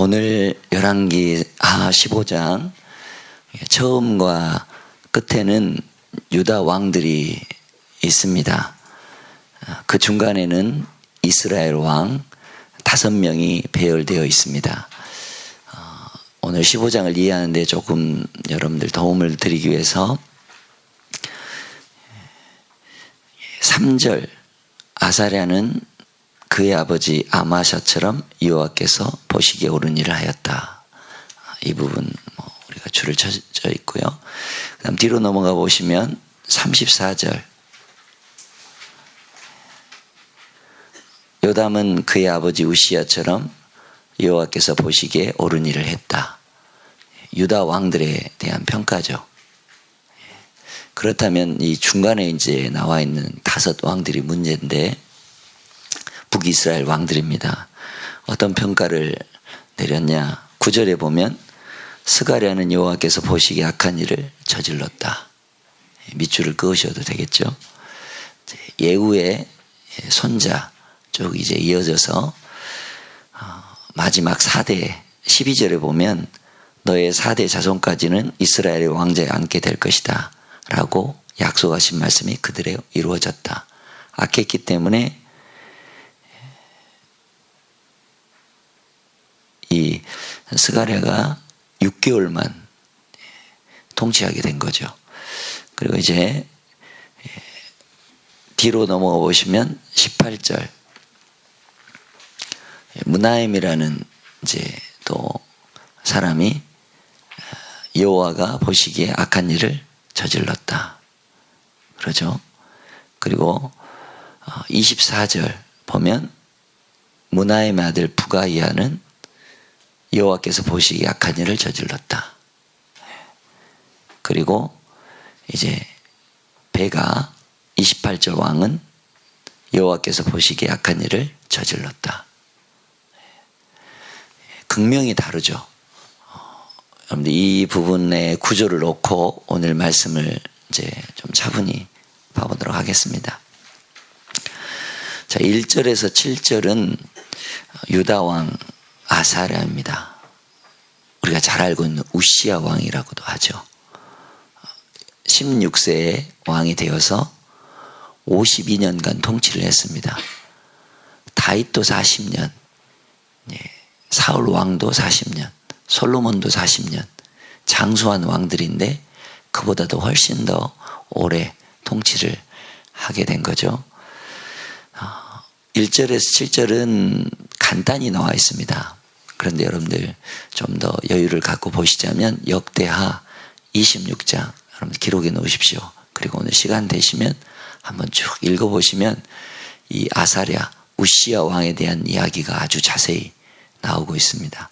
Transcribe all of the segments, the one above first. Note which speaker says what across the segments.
Speaker 1: 오늘 열왕기 하 15장 처음과 끝에는 유다 왕들이 있습니다. 그 중간에는 이스라엘 왕 다섯 명이 배열되어 있습니다. 어, 오늘 15장을 이해하는데 조금 여러분들 도움을 드리기 위해서 3절 아사랴는 그의 아버지 아마샤처럼 여호와께서 보시기에 옳은 일을 하였다. 이 부분 뭐 우리가 줄을 쳐져 있고요. 그다음 뒤로 넘어가 보시면 34절 요담은 그의 아버지 우시야처럼 여호와께서 보시기에 옳은 일을 했다. 유다 왕들에 대한 평가죠. 그렇다면 이 중간에 이제 나와 있는 다섯 왕들이 문제인데 북이스라엘 왕들입니다. 어떤 평가를 내렸냐? 구절에 보면 스가랴는 여호와께서 보시기에 악한 일을 저질렀다. 밑줄을 그으셔도 되겠죠. 예후의 손자 쭉 이제 이어져서 어, 마지막 4대 12절에 보면 너의 4대 자손까지는 이스라엘의 왕자에 앉게 될 것이다. 라고 약속하신 말씀이 그들에 이루어졌다. 악했기 때문에 이 스가랴가 6개월만 통치하게 된 거죠. 그리고 이제 뒤로 넘어가 보시면 18절 문하임이라는 이제 또 사람이 여호와가 보시기에 악한 일을 저질렀다. 그러죠. 그리고 24절 보면 문하임 아들 부가이아는 여호와께서 보시기에 악한 일을 저질렀다. 그리고 이제 배가 28절 왕은 여호와께서 보시기에 악한 일을 저질렀다. 극명히 다르죠. 여러분들 이 부분의 구조를 놓고 오늘 말씀을 이제 좀 차분히 봐보도록 하겠습니다. 자, 1절에서 7절은 유다왕 아사랴입니다. 우리가 잘 알고 있는 우시아 왕이라고도 하죠. 16세에 왕이 되어서 52년간 통치를 했습니다. 다윗도 40년, 예, 사울 왕도 40년, 솔로몬도 40년, 장수한 왕들인데 그보다도 훨씬 더 오래 통치를 하게 된 거죠. 1절에서 어, 7절은 간단히 나와 있습니다. 그런데 여러분들 좀 더 여유를 갖고 보시자면 역대하 26장 여러분들 기록해 놓으십시오. 그리고 오늘 시간 되시면 한번 쭉 읽어보시면 이 아사랴 우시아 왕에 대한 이야기가 아주 자세히 나오고 있습니다.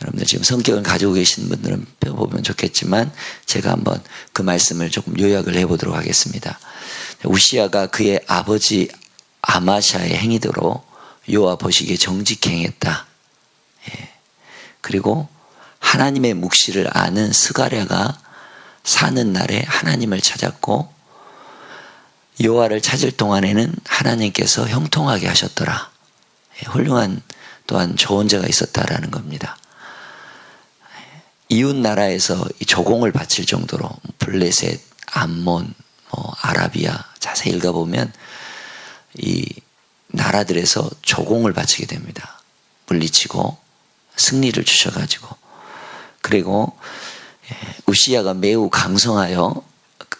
Speaker 1: 여러분들 지금 성격을 가지고 계신 분들은 배워보면 좋겠지만 제가 한번 그 말씀을 조금 요약을 해보도록 하겠습니다. 우시아가 그의 아버지 아마샤의 행위대로 요와 보시기에 정직행했다. 예. 그리고 하나님의 묵시를 아는 스가랴가 사는 날에 하나님을 찾았고 요하를 찾을 동안에는 하나님께서 형통하게 하셨더라. 예. 훌륭한 또한 좋은 자가 있었다라는 겁니다. 이웃 나라에서 조공을 바칠 정도로 블레셋, 암몬, 뭐 아라비아 자세히 읽어보면 이 나라들에서 조공을 바치게 됩니다. 물리치고 승리를 주셔가지고 그리고 예, 우시아가 매우 강성하여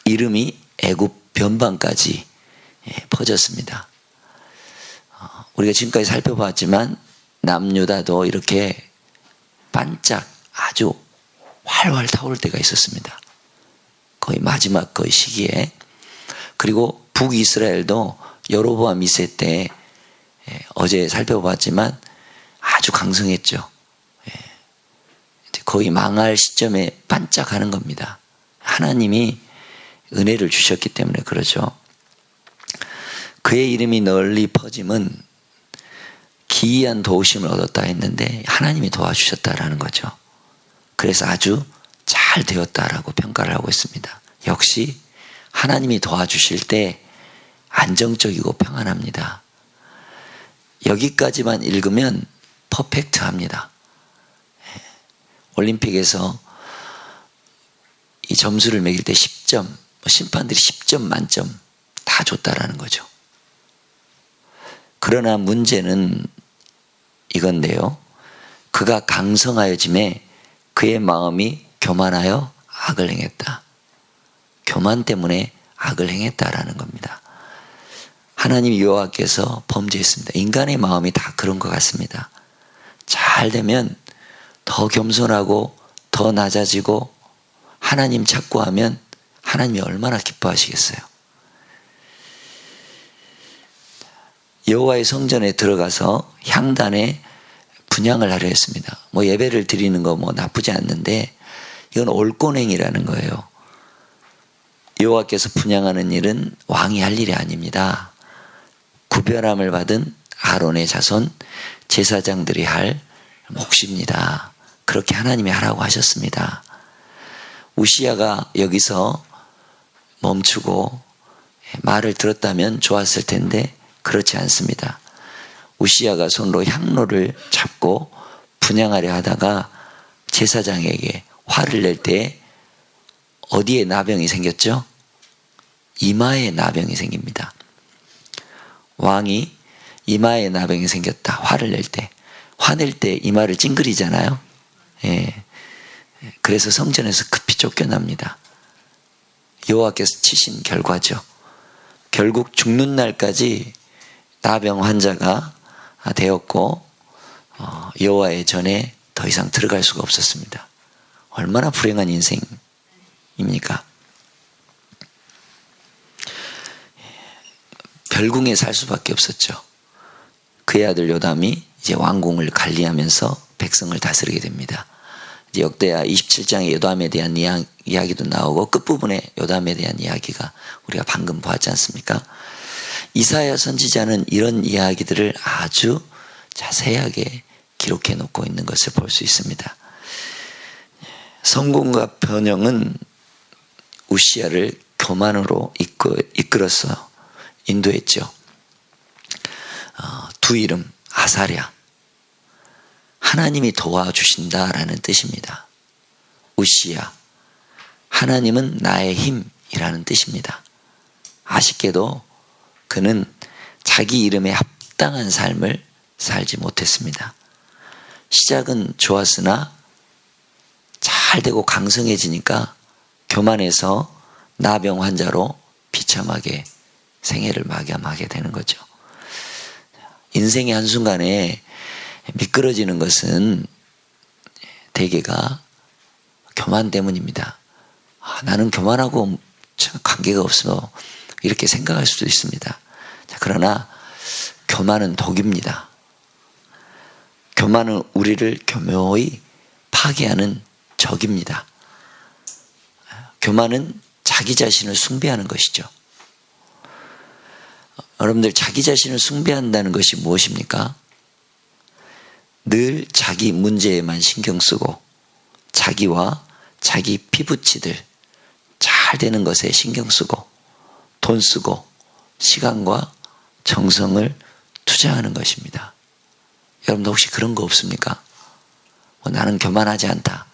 Speaker 1: 이름이 애굽 변방까지 예, 퍼졌습니다. 어, 우리가 지금까지 살펴봤지만 남유다도 이렇게 반짝 아주 활활 타오를 때가 있었습니다. 거의 마지막 거의 시기에 그리고 북이스라엘도 여로보암 2세 때 예, 어제 살펴봤지만 아주 강성했죠. 예, 거의 망할 시점에 반짝하는 겁니다. 하나님이 은혜를 주셨기 때문에 그러죠. 그의 이름이 널리 퍼짐은 기이한 도우심을 얻었다 했는데 하나님이 도와주셨다라는 거죠. 그래서 아주 잘 되었다라고 평가를 하고 있습니다. 역시 하나님이 도와주실 때 안정적이고 평안합니다. 여기까지만 읽으면 퍼펙트합니다. 올림픽에서 이 점수를 매길 때 10점, 뭐 심판들이 10점 만점 다 줬다라는 거죠. 그러나 문제는 이건데요. 그가 강성하여짐에 그의 마음이 교만하여 악을 행했다. 교만 때문에 악을 행했다라는 겁니다. 하나님 여호와께서 범죄했습니다. 인간의 마음이 다 그런 것 같습니다. 잘 되면 더 겸손하고 더 낮아지고 하나님 찾고 하면 하나님이 얼마나 기뻐하시겠어요. 여호와의 성전에 들어가서 향단에 분양을 하려 했습니다. 뭐 예배를 드리는 거 뭐 나쁘지 않는데 이건 올권행이라는 거예요. 여호와께서 분양하는 일은 왕이 할 일이 아닙니다. 구별함을 받은 아론의 자손 제사장들이 할 몫입니다. 그렇게 하나님이 하라고 하셨습니다. 우시아가 여기서 멈추고 말을 들었다면 좋았을 텐데 그렇지 않습니다. 우시아가 손으로 향로를 잡고 분양하려 하다가 제사장에게 화를 낼 때 어디에 나병이 생겼죠? 이마에 나병이 생깁니다. 왕이 이마에 나병이 생겼다. 화를 낼 때. 화낼 때 이마를 찡그리잖아요. 예. 그래서 성전에서 급히 쫓겨납니다. 여호와께서 치신 결과죠. 결국 죽는 날까지 나병 환자가 되었고 어, 여호와의 전에 더 이상 들어갈 수가 없었습니다. 얼마나 불행한 인생입니까? 별궁에 살 수밖에 없었죠. 그의 아들 요담이 이제 왕궁을 관리하면서 백성을 다스리게 됩니다. 역대하 27장의 요담에 대한 이야기도 나오고 끝부분에 요담에 대한 이야기가 우리가 방금 보았지 않습니까? 이사야 선지자는 이런 이야기들을 아주 자세하게 기록해 놓고 있는 것을 볼 수 있습니다. 성공과 변형은 우시아를 교만으로 이끌어서 인도했죠. 어, 두 이름 아사랴 하나님이 도와주신다라는 뜻입니다. 우시야 하나님은 나의 힘이라는 뜻입니다. 아쉽게도 그는 자기 이름에 합당한 삶을 살지 못했습니다. 시작은 좋았으나 잘 되고 강성해지니까 교만해서 나병 환자로 비참하게 생애를 마감하게 되는 거죠. 인생의 한순간에 미끄러지는 것은 대개가 교만 때문입니다. 아, 나는 교만하고 관계가 없어. 이렇게 생각할 수도 있습니다. 그러나 교만은 독입니다. 교만은 우리를 교묘히 파괴하는 적입니다. 교만은 자기 자신을 숭배하는 것이죠. 여러분들 자기 자신을 숭배한다는 것이 무엇입니까? 늘 자기 문제에만 신경 쓰고 자기와 자기 피부치들 잘 되는 것에 신경 쓰고 돈 쓰고 시간과 정성을 투자하는 것입니다. 여러분도 혹시 그런 거 없습니까? 뭐 나는 교만하지 않다.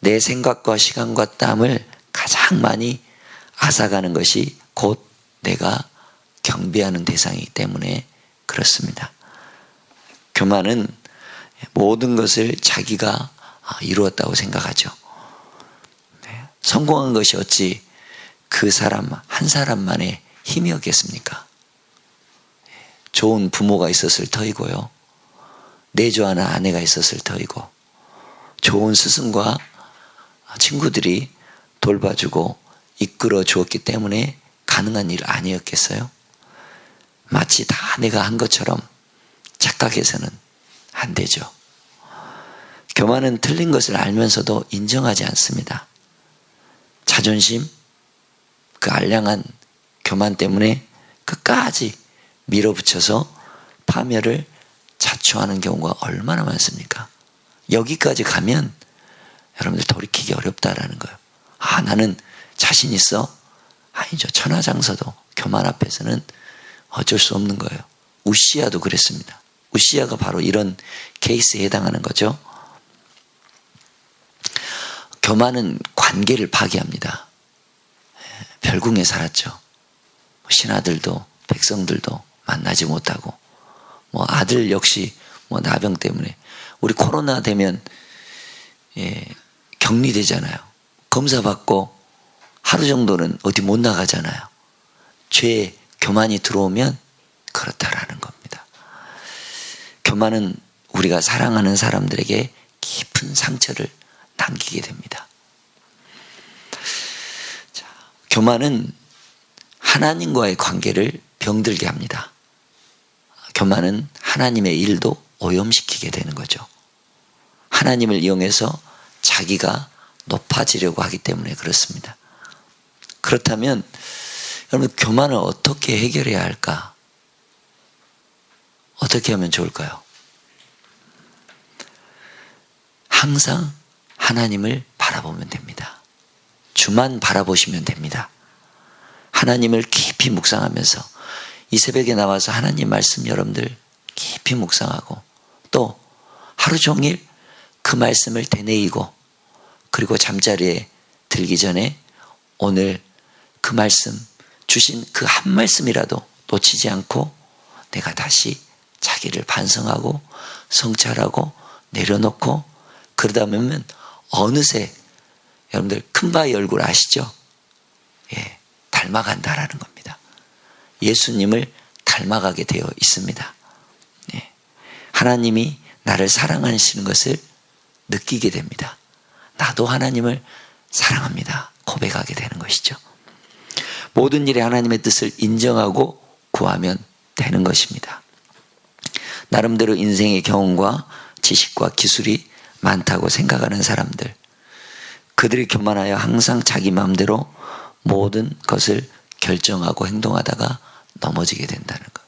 Speaker 1: 내 생각과 시간과 땀을 가장 많이 앗아가는 것이 곧 내가 경배하는 대상이기 때문에 그렇습니다. 교만은 모든 것을 자기가 이루었다고 생각하죠. 네. 성공한 것이 어찌 그 사람 한 사람만의 힘이었겠습니까? 좋은 부모가 있었을 터이고요. 내조하는 아내가 있었을 터이고, 좋은 스승과 친구들이 돌봐주고 이끌어 주었기 때문에 가능한 일 아니었겠어요? 마치 다 내가 한 것처럼 착각해서는 안 되죠. 교만은 틀린 것을 알면서도 인정하지 않습니다. 자존심, 그 알량한 교만 때문에 끝까지 밀어붙여서 파멸을 자초하는 경우가 얼마나 많습니까? 여기까지 가면 여러분들 돌이키기 어렵다라는 거예요. 아, 나는 자신 있어? 아니죠. 천하장사도 교만 앞에서는 어쩔 수 없는 거예요. 우시아도 그랬습니다. 우시아가 바로 이런 케이스에 해당하는 거죠. 교만은 관계를 파괴합니다. 별궁에 살았죠. 뭐 신하들도 백성들도 만나지 못하고 뭐 아들 역시 뭐 나병 때문에 우리 코로나 되면 예, 격리되잖아요. 검사 받고 하루 정도는 어디 못 나가잖아요. 죄 교만이 들어오면 그렇다라는 겁니다. 교만은 우리가 사랑하는 사람들에게 깊은 상처를 남기게 됩니다. 자, 교만은 하나님과의 관계를 병들게 합니다. 교만은 하나님의 일도 오염시키게 되는 거죠. 하나님을 이용해서 자기가 높아지려고 하기 때문에 그렇습니다. 그렇다면 여러분 교만을 어떻게 해결해야 할까? 어떻게 하면 좋을까요? 항상 하나님을 바라보면 됩니다. 주만 바라보시면 됩니다. 하나님을 깊이 묵상하면서 이 새벽에 나와서 하나님 말씀 여러분들 깊이 묵상하고 또 하루 종일 그 말씀을 되뇌이고 그리고 잠자리에 들기 전에 오늘 그 말씀 주신 그 한 말씀이라도 놓치지 않고 내가 다시 자기를 반성하고 성찰하고 내려놓고 그러다 보면 어느새 여러분들 큰 바위 얼굴 아시죠? 예, 닮아간다라는 겁니다. 예수님을 닮아가게 되어 있습니다. 예, 하나님이 나를 사랑하시는 것을 느끼게 됩니다. 나도 하나님을 사랑합니다. 고백하게 되는 것이죠. 모든 일에 하나님의 뜻을 인정하고 구하면 되는 것입니다. 나름대로 인생의 경험과 지식과 기술이 많다고 생각하는 사람들, 그들이 교만하여 항상 자기 마음대로 모든 것을 결정하고 행동하다가 넘어지게 된다는 것.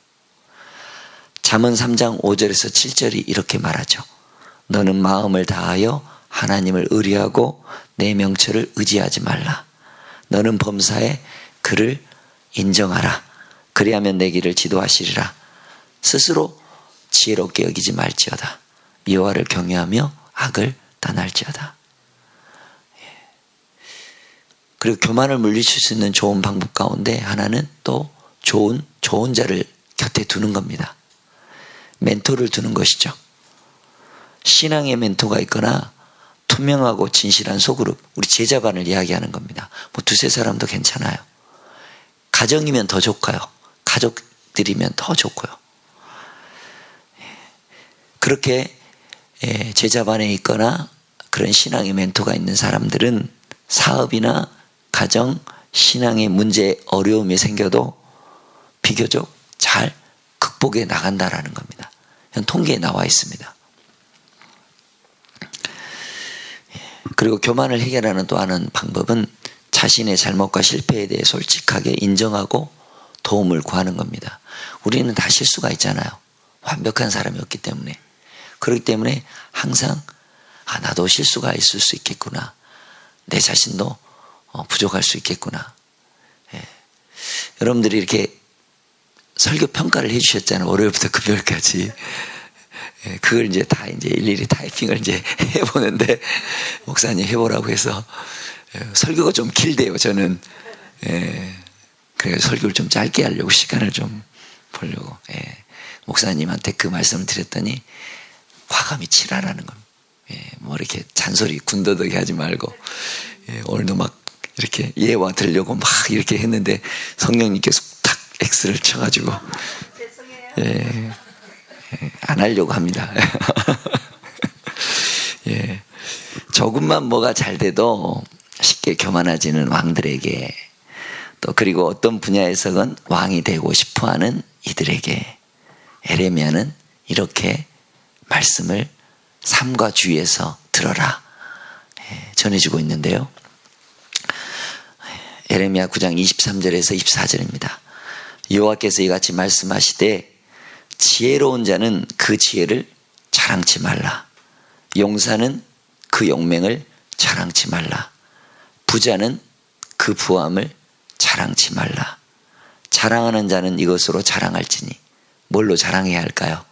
Speaker 1: 잠언 3장 5절에서 7절이 이렇게 말하죠. 너는 마음을 다하여 하나님을 의리하고 내 명철을 의지하지 말라. 너는 범사에 그를 인정하라. 그리하면 내 길을 지도하시리라. 스스로 지혜롭게 여기지 말지어다. 여호와를 경외하며 악을 떠날지어다. 예. 그리고 교만을 물리칠 수 있는 좋은 방법 가운데 하나는 또 좋은 좋은 자를 곁에 두는 겁니다. 멘토를 두는 것이죠. 신앙의 멘토가 있거나 투명하고 진실한 소그룹, 우리 제자반을 이야기하는 겁니다. 뭐 두세 사람도 괜찮아요. 가정이면 더 좋고요. 가족들이면 더 좋고요. 그렇게 예, 제자반에 있거나 그런 신앙의 멘토가 있는 사람들은 사업이나 가정, 신앙의 문제, 어려움이 생겨도 비교적 잘 극복해 나간다라는 겁니다. 통계에 나와 있습니다. 그리고 교만을 해결하는 또 하는 방법은 자신의 잘못과 실패에 대해 솔직하게 인정하고 도움을 구하는 겁니다. 우리는 다 실수가 있잖아요. 완벽한 사람이 없기 때문에. 그렇기 때문에 항상 아, 나도 실수가 있을 수 있겠구나. 내 자신도 어, 부족할 수 있겠구나. 예. 여러분들이 이렇게 설교 평가를 해주셨잖아요. 월요일부터 금요일까지. 예, 그걸 이제 다 이제 일일이 타이핑을 이제 해보는데, 목사님 해보라고 해서, 예, 설교가 좀 길대요, 저는. 예, 그래서 설교를 좀 짧게 하려고 시간을 좀 보려고, 예, 목사님한테 그 말씀을 드렸더니, 화감이 치라라는 겁니다. 예, 뭐 이렇게 잔소리 군더더기 하지 말고, 예, 오늘도 막 이렇게 예와 들려고 막 이렇게 했는데, 성령님께서 X를 쳐가지고 예, 예, 안 하려고 합니다. 예, 조금만 뭐가 잘 돼도 쉽게 교만하지는 왕들에게 또 그리고 어떤 분야에서는 왕이 되고 싶어하는 이들에게 에레미야는 이렇게 말씀을 삶과 주위에서 들어라 예, 전해주고 있는데요. 에레미야 9장 23절에서 24절입니다. 여호와께서 이같이 말씀하시되 지혜로운 자는 그 지혜를 자랑치 말라. 용사는 그 용맹을 자랑치 말라. 부자는 그 부함을 자랑치 말라. 자랑하는 자는 이것으로 자랑할지니 뭘로 자랑해야 할까요?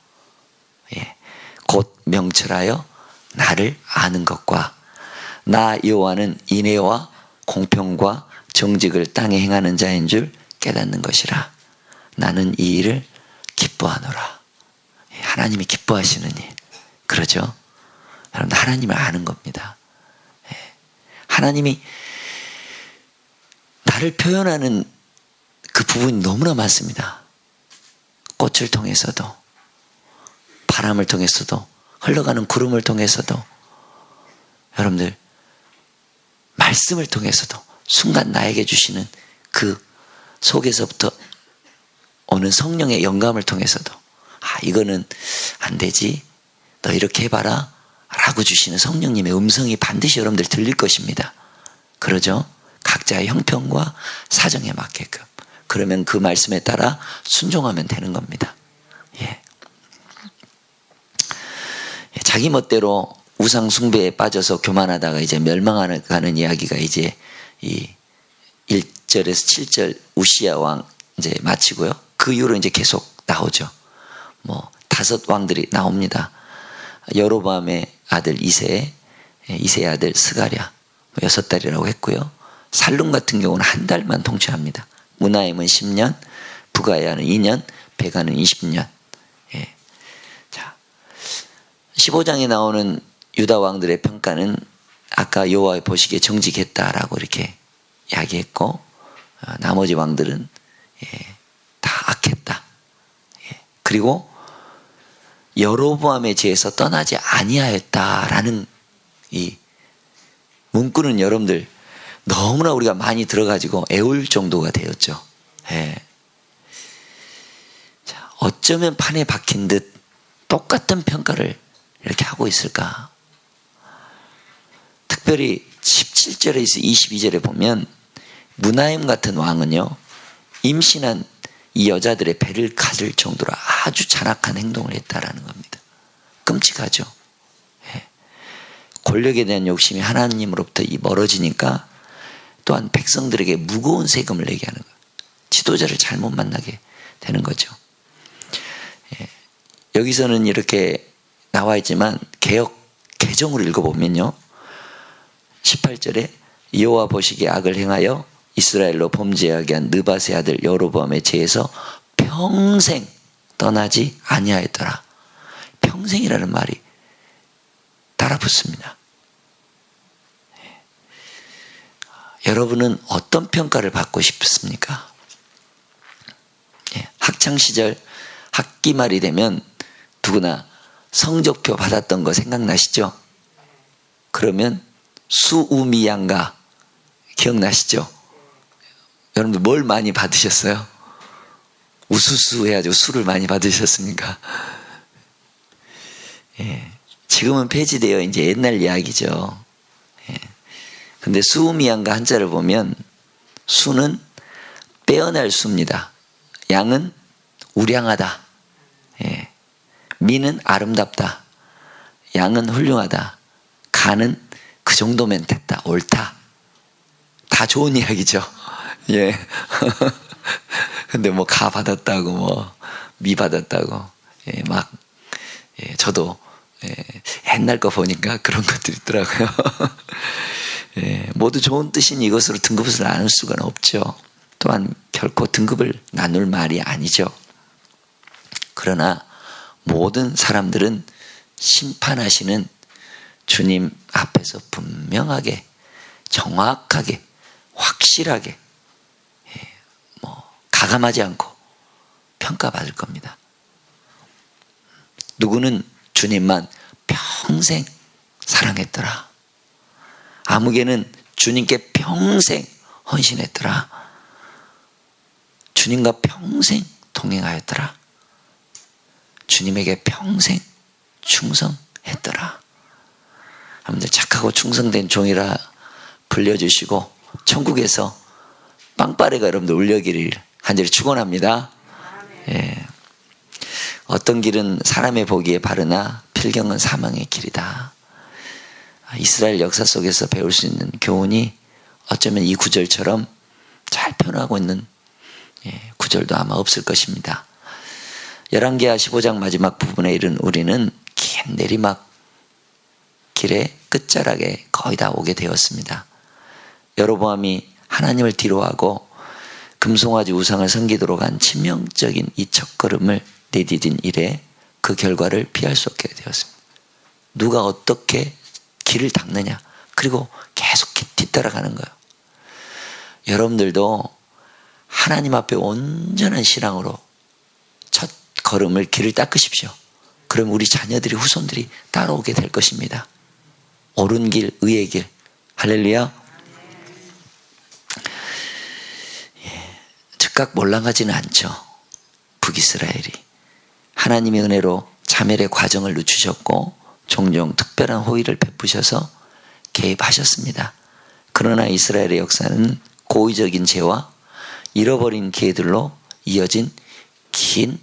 Speaker 1: 예. 곧 명철하여 나를 아는 것과 나 여호와는 인애와 공평과 정직을 땅에 행하는 자인 줄 깨닫는 것이라. 나는 이 일을 기뻐하노라. 예, 하나님이 기뻐하시는 일. 그러죠? 여러분, 하나님을 아는 겁니다. 예. 하나님이 나를 표현하는 그 부분이 너무나 많습니다. 꽃을 통해서도, 바람을 통해서도, 흘러가는 구름을 통해서도, 여러분들, 말씀을 통해서도, 순간 나에게 주시는 그 속에서부터 오는 성령의 영감을 통해서도, 아, 이거는 안 되지. 너 이렇게 해봐라. 라고 주시는 성령님의 음성이 반드시 여러분들 들릴 것입니다. 그러죠? 각자의 형편과 사정에 맞게끔. 그러면 그 말씀에 따라 순종하면 되는 겁니다. 예. 예 자기 멋대로 우상 숭배에 빠져서 교만하다가 이제 멸망하는 이야기가 이제 이 1절에서 7절 우시아 왕 이제 마치고요. 그 이후로 이제 계속 나오죠. 뭐 다섯 왕들이 나옵니다. 여로밤의 아들 이세, 예, 이세의 아들 스가랴 뭐 여섯 달이라고 했고요. 살룸 같은 경우는 한 달만 통치합니다. 문하임은 10년, 부가야는 2년, 베가는 20년. 예. 자, 15장에 나오는 유다 왕들의 평가는 아까 여호와의 보시기에 정직했다라고 이렇게 이야기했고 어, 나머지 왕들은 예, 다 악했다. 예. 그리고 여로보암의 죄에서 떠나지 아니하였다라는 이 문구는 여러분들 너무나 우리가 많이 들어가지고 애울 정도가 되었죠. 예. 자, 어쩌면 판에 박힌 듯 똑같은 평가를 이렇게 하고 있을까? 특별히 17절에서 22절에 보면 문하임 같은 왕은요, 임신한 이 여자들의 배를 가질 정도로 아주 잔악한 행동을 했다라는 겁니다. 끔찍하죠. 예. 권력에 대한 욕심이 하나님으로부터 멀어지니까 또한 백성들에게 무거운 세금을 내게 하는 거예요. 지도자를 잘못 만나게 되는 거죠. 예. 여기서는 이렇게 나와 있지만 개혁 개정으로 읽어보면요. 18절에 여호와 보시기에 악을 행하여 이스라엘로 범죄하게 한 느바세 아들 여로보암의 죄에서 평생 떠나지 아니하였더라. 평생이라는 말이 달아붙습니다. 여러분은 어떤 평가를 받고 싶습니까? 예, 학창 시절 학기 말이 되면 누구나 성적표 받았던 거 생각나시죠? 그러면 수우미양가 기억나시죠? 여러분들 뭘 많이 받으셨어요? 우수수 해가지고 수를 많이 받으셨습니까? 예, 지금은 폐지되어 이제 옛날 이야기죠. 예. 근데 수미양과 한자를 보면 수는 빼어날 수입니다. 양은 우량하다. 예. 미는 아름답다. 양은 훌륭하다. 가는 그 정도면 됐다. 옳다. 다 좋은 이야기죠. 예. 근데 뭐 가 받았다고 뭐 미 받았다고 예, 막 예, 저도 예, 옛날 거 보니까 그런 것들이 있더라고요. 예, 모두 좋은 뜻인 이것으로 등급을 나눌 수가 없죠. 또한 결코 등급을 나눌 말이 아니죠. 그러나 모든 사람들은 심판하시는 주님 앞에서 분명하게, 정확하게, 확실하게 가감하지 않고 평가받을 겁니다. 누구는 주님만 평생 사랑했더라. 아무개는 주님께 평생 헌신했더라. 주님과 평생 동행하였더라. 주님에게 평생 충성했더라. 여러분들 착하고 충성된 종이라 불려주시고 천국에서 빵빠레가 여러분들 울려기를 간절히 축원합니다. 예. 어떤 길은 사람의 보기에 바르나 필경은 사망의 길이다. 이스라엘 역사 속에서 배울 수 있는 교훈이 어쩌면 이 구절처럼 잘 표현하고 있는 예, 구절도 아마 없을 것입니다. 열왕기하 15장 마지막 부분에 이른 우리는 긴 내리막 길의 끝자락에 거의 다 오게 되었습니다. 여로보암이 하나님을 뒤로하고 금송아지 우상을 섬기도록 한 치명적인 이 첫걸음을 내디딘 일에 그 결과를 피할 수 없게 되었습니다. 누가 어떻게 길을 닦느냐 그리고 계속 뒤따라가는 거예요. 여러분들도 하나님 앞에 온전한 신앙으로 첫 걸음을 길을 닦으십시오. 그럼 우리 자녀들이 후손들이 따라오게 될 것입니다. 옳은 길, 의의 길. 할렐루야. 예, 즉각 몰랑하지는 않죠. 북이스라엘이. 하나님의 은혜로 자멸의 과정을 늦추셨고 종종 특별한 호의를 베푸셔서 개입하셨습니다. 그러나 이스라엘의 역사는 고의적인 죄와 잃어버린 기회들로 이어진 긴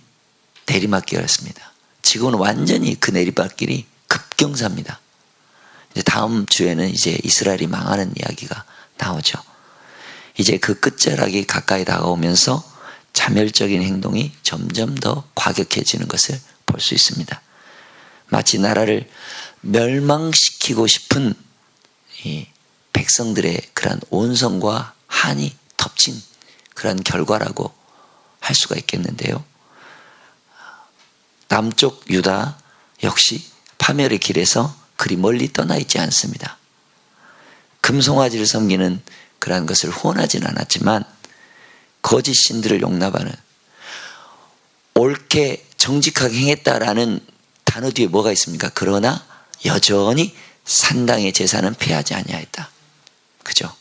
Speaker 1: 내리막길이었습니다. 지금은 완전히 그 내리막길이 급경사입니다. 이제 다음 주에는 이제 이스라엘이 망하는 이야기가 나오죠. 이제 그 끝자락이 가까이 다가오면서 자멸적인 행동이 점점 더 과격해지는 것을 볼 수 있습니다. 마치 나라를 멸망시키고 싶은 이 백성들의 그런 온성과 한이 덮친 그런 결과라고 할 수가 있겠는데요. 남쪽 유다 역시 파멸의 길에서 그리 멀리 떠나 있지 않습니다. 금송아지를 섬기는 그러한 것을 후원하진 않았지만 거짓 신들을 용납하는 옳게 정직하게 행했다라는 단어 뒤에 뭐가 있습니까? 그러나 여전히 산당의 재산은 피하지 아니하였다. 그죠?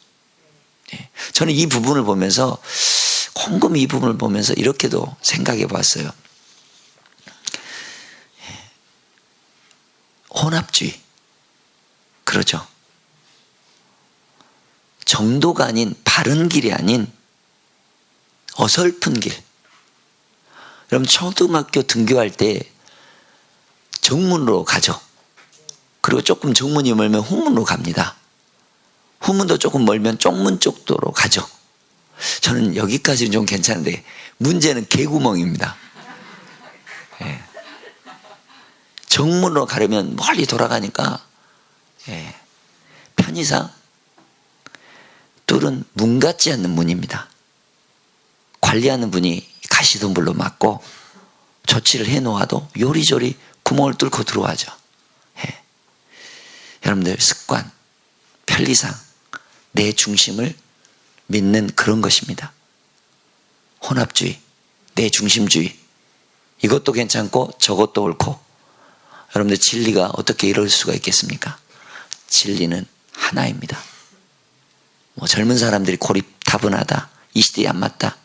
Speaker 1: 네. 저는 이 부분을 보면서 곰곰이 이 부분을 보면서 이렇게도 생각해 봤어요. 혼합주의. 그러죠. 정도가 아닌 바른 길이 아닌 어설픈 길. 여러분 초등학교 등교할 때 정문으로 가죠. 그리고 조금 정문이 멀면 후문으로 갑니다. 후문도 조금 멀면 쪽문 쪽도로 가죠. 저는 여기까지는 좀 괜찮은데 문제는 개구멍입니다. 예. 정문으로 가려면 멀리 돌아가니까 예. 편의상 뚫은 문 같지 않는 문입니다. 관리하는 분이 가시덤불로 막고 조치를 해 놓아도 요리조리 구멍을 뚫고 들어와죠. 예. 여러분들 습관, 편리상, 내 중심을 믿는 그런 것입니다. 혼합주의, 내 중심주의. 이것도 괜찮고 저것도 옳고. 여러분들 진리가 어떻게 이럴 수가 있겠습니까? 진리는 하나입니다. 뭐 젊은 사람들이 고립타분하다. 이 시대에 안 맞다.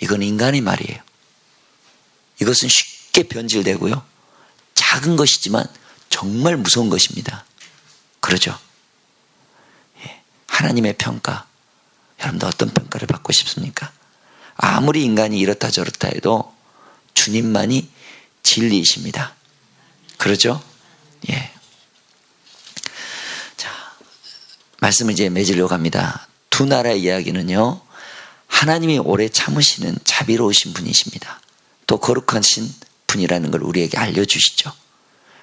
Speaker 1: 이건 인간의 말이에요. 이것은 쉽게 변질되고요. 작은 것이지만 정말 무서운 것입니다. 그러죠? 예. 하나님의 평가. 여러분들 어떤 평가를 받고 싶습니까? 아무리 인간이 이렇다 저렇다 해도 주님만이 진리이십니다. 그러죠? 예. 자, 말씀을 이제 맺으려고 합니다. 두 나라의 이야기는요, 하나님이 오래 참으시는 자비로우신 분이십니다. 또 거룩하신 분이라는 걸 우리에게 알려주시죠.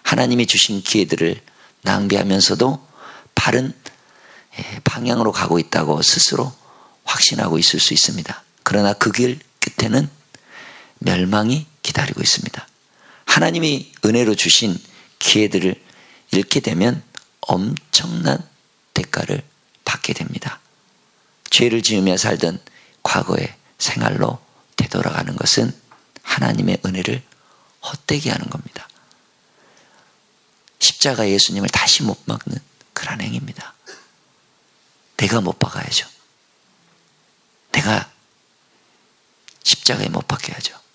Speaker 1: 하나님이 주신 기회들을 낭비하면서도 바른 예, 방향으로 가고 있다고 스스로 확신하고 있을 수 있습니다. 그러나 그 길 끝에는 멸망이 기다리고 있습니다. 하나님이 은혜로 주신 기회들을 잃게 되면 엄청난 대가를 받게 됩니다. 죄를 지으며 살던 과거의 생활로 되돌아가는 것은 하나님의 은혜를 헛되게 하는 겁니다. 십자가 예수님을 다시 못 박는 그런 행위입니다. 내가 못 박아야죠. 내가 십자가에 못 박혀야죠.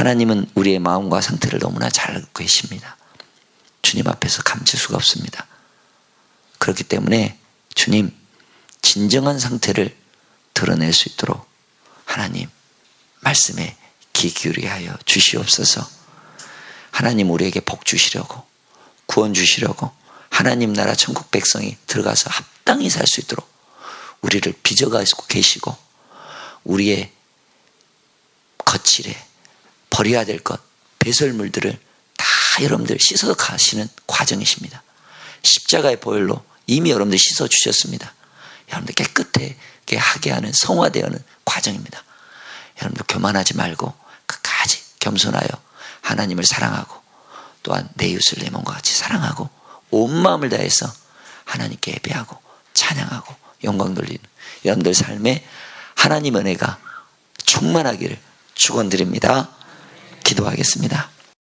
Speaker 1: 예. 하나님은 우리의 마음과 상태를 너무나 잘 알고 계십니다. 주님 앞에서 감출 수가 없습니다. 그렇기 때문에 주님 진정한 상태를 드러낼 수 있도록 하나님 말씀에 귀 기울이게 하여 주시옵소서. 하나님 우리에게 복 주시려고 구원 주시려고 하나님 나라 천국 백성이 들어가서 합당히 살 수 있도록 우리를 빚어가지고 계시고 우리의 거칠에 버려야 될 것, 배설물들을 다 여러분들 씻어 가시는 과정이십니다. 십자가의 보혈로 이미 여러분들 씻어 주셨습니다. 여러분들 깨끗하게 하게 하는 성화되어는 과정입니다. 여러분들 교만하지 말고 끝까지 겸손하여 하나님을 사랑하고 또한 내 이웃을 내 몸과 같이 사랑하고 온 마음을 다해서 하나님께 예배하고 찬양하고 영광 돌리는 여러분들 삶에 하나님 은혜가 충만하기를 축원드립니다. 기도하겠습니다.